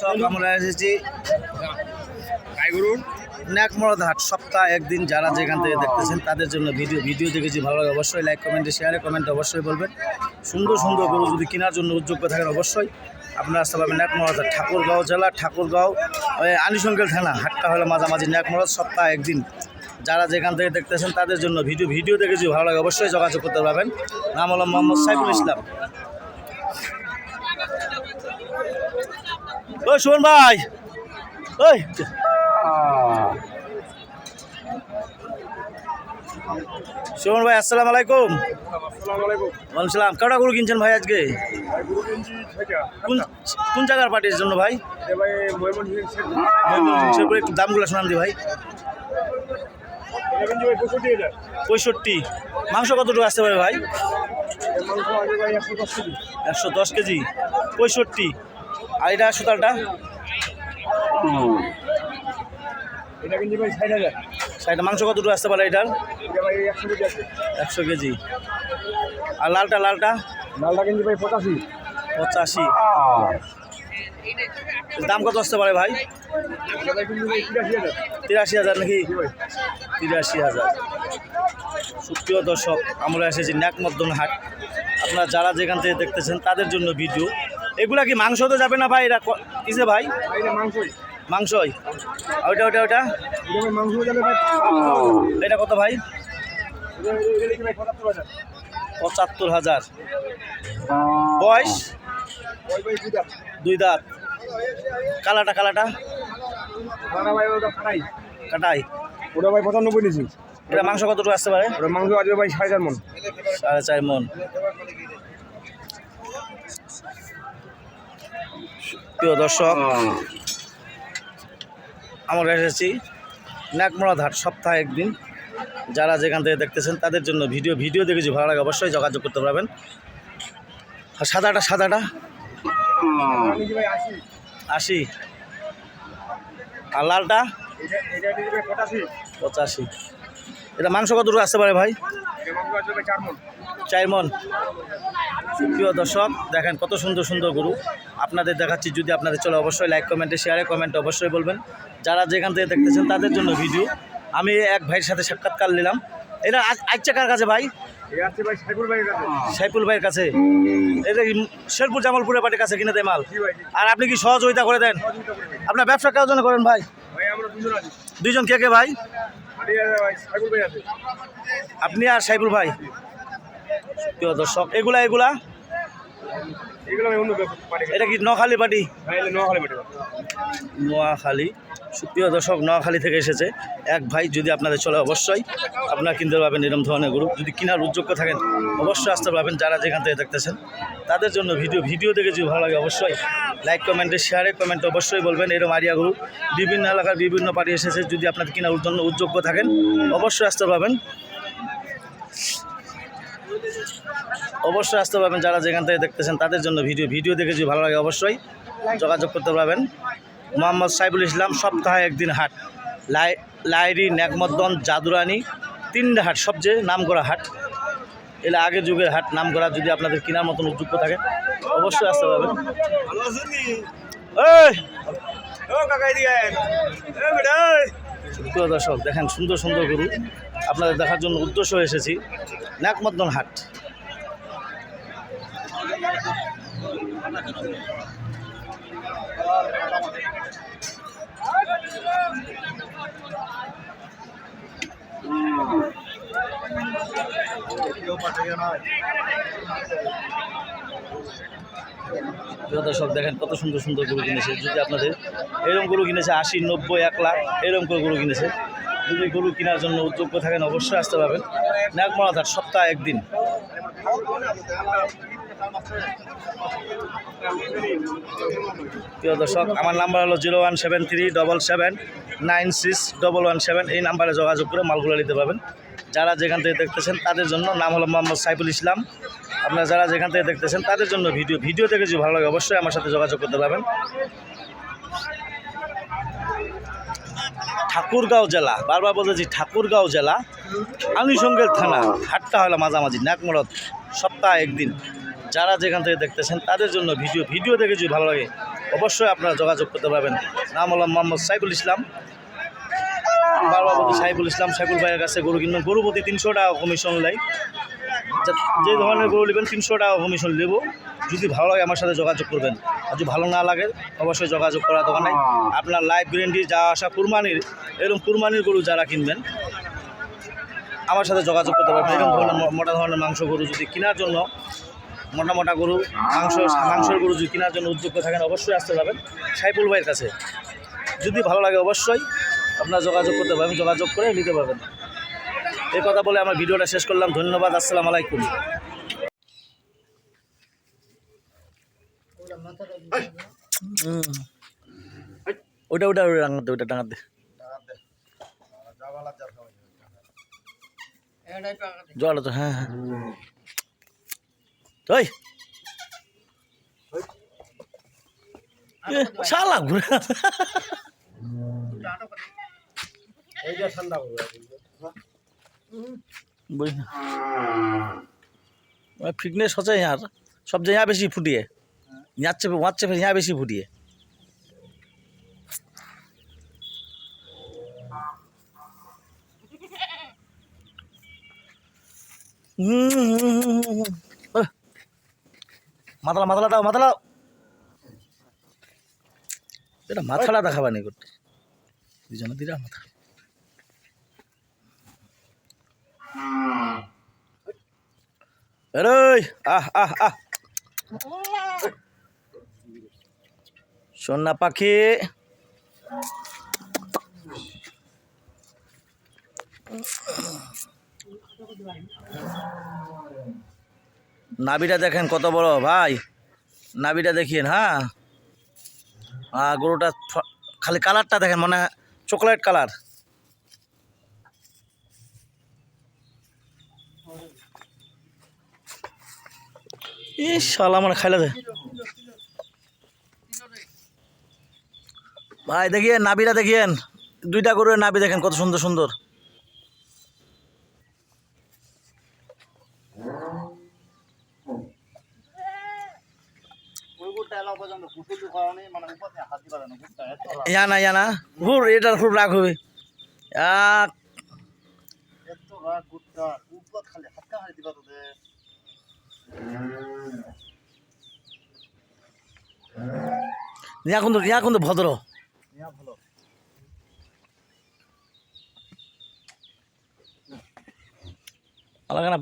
সব আমরা এসেছি গাইগরুর ন্যাকমরদ হাট সপ্তাহ একদিন যারা যেখান থেকে দেখতেছেন তাদের জন্য ভিডিও। ভিডিও দেখেছি ভালো লাগে অবশ্যই। লাইক কমেন্টে শেয়ারে কমেন্টে অবশ্যই বলবেন। সুন্দর সুন্দর গরু যদি কেনার জন্য উদ্যোগ থাকেন অবশ্যই। আপনারা আসতে পারবেন ন্যাকমরদ হাট ঠাকুরগাঁও জেলা ঠাকুরগাঁও ওই আনিসঙ্গেল থানা হাটটা হলো মাঝামাঝি ন্যাকমরদ সপ্তাহ একদিন যারা যেখান থেকে দেখতেছেন তাদের জন্য ভিডিও। ভিডিও দেখেছি ভালো লাগে অবশ্যই যোগাযোগ করতে পারবেন। নাম হলো মোহাম্মদ সাইফুল ইসলাম। ওই শোন ভাই ওই। শোন ভাই আসসালাম আলাইকুম। ওয়ালাইকুম সালাম। কটা গরু কিনছেন ভাই আজকে? কোন জায়গার পার্টির জন্য ভাই? একটু দামগুলো শোনান দি ভাই। পঁয়ষট্টি। মাংস কতটুকু আসতে পারে ভাই? একশো দশ কেজি। পঁয়ষট্টি। আর এটা সুতালটা? এটা কিনছি ভাই ষাট হাজার। সাইডটা মাংস কতটুকু আসতে পারে এটার? একশো কেজি আর লালটা লালটা? লালটা কিনছি ভাই পঁচাশি। পঁচাশি। দাম কত আসতে পারে ভাই? তিরাশি হাজার। নাকি? তিরাশি হাজার। সুপ্রিয় দর্শক আমরা এসেছি ন্যাক ন্যাকমদ্দন হাট আপনারা যারা যেখান থেকে দেখতেছেন তাদের জন্য ভিডিও। এগুলা কি মাংস তো যাবে না ভাই? ক- কিসে ভাই? এটা মাংসই। মাংসই। ওইটা ওইটা ওইটা? এটা এটা কত ভাই? এটা এটা পঁচাত্তর হাজার। বয়স? ভাই দুটা দুই দাঁত। কালাটা কালাটা ভাই ওটা খাটাই কাটাই। ওটা ভাই পঁচানব্বই নিয়েছি। এটা মাংস কতটুকু আসতে পারে? মাংস আসবে ভাই সাড়ে চার মন। সাড়ে চার মন। প্রিয় দর্শক আমরা এসেছি ন্যাকমরা ঘাট সপ্তাহে একদিন। যারা যেখান থেকে দেখতেছেন তাদের জন্য ভিডিও ভিডিও দেখে দেখেছি ভালো লাগে অবশ্যই যোগাযোগ করতে পারবেন। আর সাদাটা সাদাটা? আশি। আর লালটা? পঁচাশি। এটা মাংস কতটুকু আসতে পারে ভাই? চার মন। প্রিয় দর্শক দেখেন কত সুন্দর সুন্দর গরু। আপনাদের দেখাচ্ছি যদি আপনাদের চলে অবশ্যই লাইক কমেন্টে শেয়ারে কমেন্টে অবশ্যই বলবেন। যারা যেখান থেকে দেখতেছেন তাদের জন্য ভিডিও আমি এক ভাইয়ের সাথে সাক্ষাৎকার নিলাম। এটা আচ্ছা কার কাছে ভাই? সাইফুল ভাইয়ের কাছে। এটা শেরপুর জামালপুরের পার্টির কাছে কিনে দেয় মাল? আর আপনি কি সহযোগিতা করে দেন। আপনার ব্যবসা কার জন্য করেন ভাই? দুইজন কে কে ভাই? আপনি আর সাইফুল ভাই? প্রিয় দর্শক এগুলা এগুলা? এটা কি নখালি পার্টি? নোয়াখালী মেটে নোয়াখালী। সুপ্রিয় দর্শক নোয়াখালী থেকে এসেছে এক ভাই যদি আপনাদের চলে অবশ্যই আপনারা কিনতে পারবেন এরকম ধরনের গরু। যদি কেনার উদ্যোগ থাকেন অবশ্যই আসতে পারবেন যারা যেখান থেকে দেখতেছেন। তাদের জন্য ভিডিও ভিডিও দেখে যদি ভালো লাগে অবশ্যই লাইক কমেন্টে শেয়ারে কমেন্টে অবশ্যই বলবেন এরকম আরিয়া গরু। বিভিন্ন এলাকার বিভিন্ন পার্টি এসেছে যদি আপনাদের কেনার জন্য উদ্যোগ থাকেন অবশ্যই আসতে পারবেন। অবশ্যই আসতে পারবেন যারা যেখান থেকে দেখতেছেন তাদের জন্য ভিডিও। ভিডিও দেখে যদি ভালো লাগে অবশ্যই যোগাযোগ করতে পারবেন। মোহাম্মদ সাইবুল ইসলাম সপ্তাহে একদিন হাট। লাই লাইরি ন্যাকমদ্দন জাদুরানি তিনটে হাট সবচেয়ে নাম করা হাট। এলে আগের যুগের হাট নাম করা যদি আপনাদের কেনার মতন উদ্যোগ থাকে অবশ্যই আসতে পারবেন। প্রিয় দর্শক দেখেন সুন্দর সুন্দর গরু। আপনাদের দেখার জন্য উদ্দেশ্য এসেছি ন্যাকমদ্দন হাট প্রিয় দর্শক, দেখেন কত সুন্দর সুন্দর গরু কিনেছে। যদি আপনাদের এরকম গরু কিনেছে আশি, নব্বই, এক লাখ, এরকম করে গরু কিনেছে। যদি গরু কেনার জন্য উদ্যোগ থাকেন, অবশ্যই আসতে পারবেন। ন্যাকমরাধার সপ্তাহে একদিন। প্রিয় দর্শক, আমার নাম্বার হলো zero one seven three double seven nine six double one seven. এই নাম্বারে যোগাযোগ করে মালগুলো নিতে পারবেন। যারা যেখান থেকে দেখতেছেন, তাদের জন্য নাম হলো মোহাম্মদ সাইফুল ইসলাম। আপনারা যারা যেখান থেকে দেখতেছেন, তাদের জন্য ভিডিও ভিডিও থেকে যদি ভালো লাগে, অবশ্যই আমার সাথে যোগাযোগ করতে পারবেন। ঠাকুরগাঁও জেলা, বারবার বলতেছি ঠাকুরগাঁও জেলা আনুষঙ্গের থানা, হাটটা হলো মাঝামাঝি নাকমরদ সপ্তাহে একদিন। যারা যেখান থেকে দেখতেছেন, তাদের জন্য ভিডিও ভিডিও দেখে যদি ভালো লাগে, অবশ্যই আপনারা যোগাযোগ করতে পারবেন। নাম হলাম মোহাম্মদ সাইফুল ইসলাম। বারবাবতী সাইফুল ইসলাম, সাইফুল ভাইয়ের কাছে গরু কিনবেন। গরু প্রতি তিনশো টাকা কমিশন নেয়। যা- ধরনের গরু নেবেন, তিনশো টাকা কমিশন নেব। যদি ভালো লাগে আমার সাথে যোগাযোগ করবেন। আর যদি ভালো না লাগে, অবশ্যই যোগাযোগ করা দোকান আপনার লাইভ গ্যারেন্টি, যা আসা কুরবানির, এরকম কুরবানির গরু যারা কিনবেন, আমার সাথে যোগাযোগ করতে পারবেন। এরকম ধরনের মোটা ধরনের মাংস গরু যদি কেনার জন্য মোটা মোটা গরু মাংস মাংসের গরু যদি কেনার জন্য উদ্যোগ থাকেন অবশ্যই আসতে পারবেন সাইফুল ভাইয়ের কাছে। যদি ভালো লাগে অবশ্যই আপনারা যোগাযোগ করতে পারবেন যোগাযোগ করে নিতে পারবেন। এই কথা বলে আমার ভিডিওটা শেষ করলাম। ধন্যবাদ আসসালামু আলাইকুম। ওটা ওটা ওটা ডাঙাতে ওটা ডাঙাতে জল তো হ্যাঁ হ্যাঁ। ওই শালা ঘুরে। ফিटनेस হচ্ছে ইয়ার। সব জায়গা বেশি ফুটিয়ে। ইয়ার চেপে, ওয়ার ইয়া বেশি ফুটিয়ে। হুম মাতলা মাতলা দাও মাতলা। এটা মাথাটা দেখাবা নি করতে। দুজনে দিরা মাথা। আরে আহ আহ আহ। সোনা পাখি। নাবিটা দেখেন কত বড়, ভাই। নাবিটা দেখিয়েন হ্যাঁ। গরুটা খালি কালারটা দেখেন মানে চকলেট কালার। ইস, শালা মানে খাইলে দে। ভাই দেখিয়েন নাবিটা দেখিয়েন দুইটা গরুর নাবি দেখেন কত সুন্দর সুন্দর। ইয়া না ইয়া না। হুর এটার খুব রাগ হবে। এক ইয়া কিন্তু ইয়া কিন্তু ভদ্র। আলাদা না